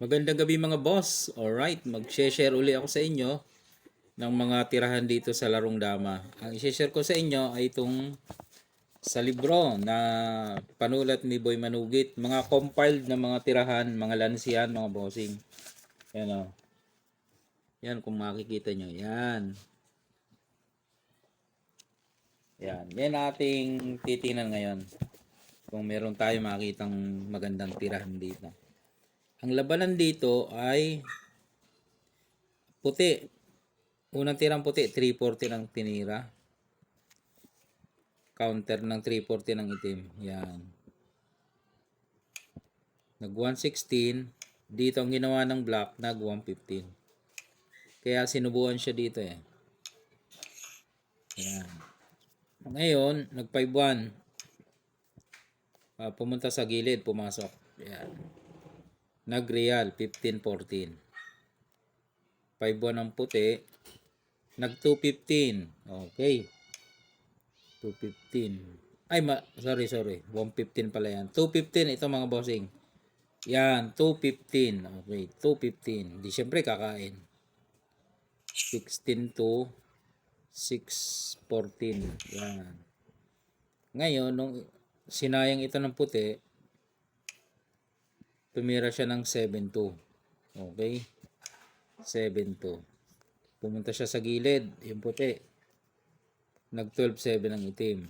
Magandang gabi mga boss. Alright, mag-share uli ako sa inyo ng mga tirahan dito sa Larong Dama. Ang i-share ko sa inyo ay itong sa libro na panulat ni Boy Manugit. Mga compiled na mga tirahan, mga lansihan, mga bossing. Yan o. Yan kung makikita nyo. Yan. Yan. Yan ating titingnan ngayon. Kung meron tayo makitang magandang tirahan dito. Ang labanan dito ay puti. Unang tirang puti, 340 ng tinira. Counter ng 340 ng itim. Yan. Nag 116. Dito ang ginawa ng black, nag 115. Kaya sinubuan siya dito eh. Yan. Ngayon, nag 5-1. Ah, pumunta sa gilid, pumasok. Yan. Nag-real, 15-14. 5-1 ang puti. Nag-215. Okay. 215. Ay, ma sorry, sorry. 115 pala yan. 215, ito mga bossing. Yan, 215. Okay, 215. Di syempre kakain. 16 to 614. Yan. Ngayon, nung sinayang ito ng puti, tumira siya ng 7-2. Okay? 7-2. Pumunta siya sa gilid, yung puti. Nag 12-7 ang itim.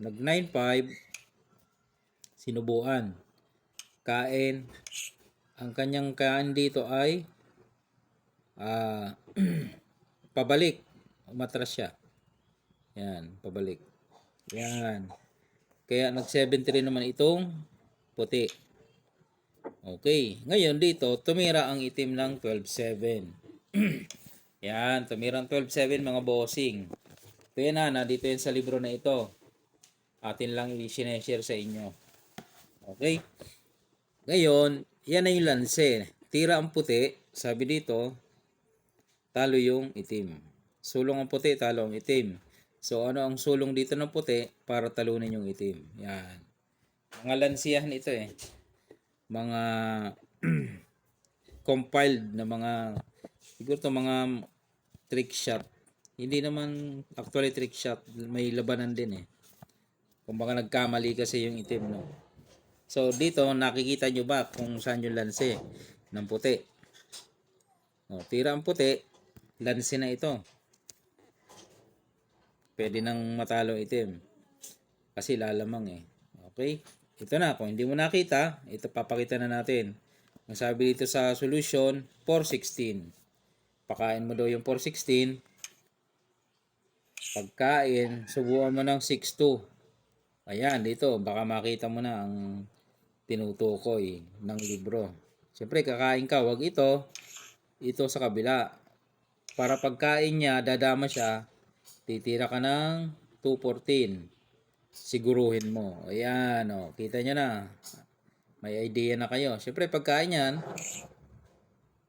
Nag 9-5, sinubuan. Kain. Ang kanyang kain dito ay ah pabalik. Umatras siya. Yan, pabalik. Yan. Kaya nag 7-3 naman itong puti. Okay. Ngayon dito, tumira ang itim ng 12-7. yan, tumira ang 12-7 mga bossing. Ito yan ha, na dito yan sa libro na ito. Atin lang i-share sa inyo. Okay. Ngayon, yan yung lanse. Tira ang puti, sabi dito, talo yung itim. Sulong ang puti, talo ang itim. So, ano ang sulong dito ng puti para talunin yung itim? Yan. Mga lansiyahan ito eh mga compiled na mga siguro to mga trick shot. Hindi naman actually trick shot, may labanan din eh. Kung baka nagkamali kasi yung itim no. So dito nakikita nyo ba kung saan yung lanse ng puti. O, tira ang puti, lanse na ito. Pwede nang matalo itim. Kasi lalamang eh. Okay? Ito na, kung hindi mo nakita, ito papakita na natin. Ang dito sa solution, 416. Pakain mo daw yung 416. Pagkain, subukan mo ng 62. Ayan, dito, baka makita mo na ang tinutukoy ng libro. Siyempre, kakain ka, wag ito, ito sa kabila. Para pagkain niya, dadama siya, titira ka ng 214 siguruhin mo. Ayan, o. Kita nyo na. May idea na kayo. Siyempre, pagkain yan,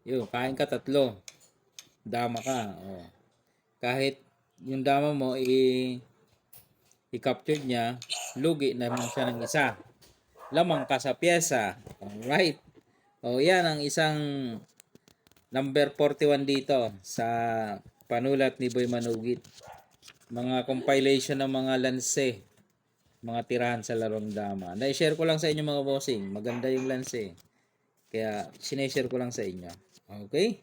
yun, kain ka tatlo. Dama ka. O. Kahit yung dama mo, i- i-capture niya, lugi naman siya ng isa. Lamang ka sa pyesa. Alright. O, yan ang isang number 41 dito sa panulat ni Boy Manugit. Mga compilation ng mga lanse mga tirahan sa larong dama. Na-share ko lang sa inyo mga bossing. Maganda yung lens eh. Kaya sineshare ko lang sa inyo. Okay?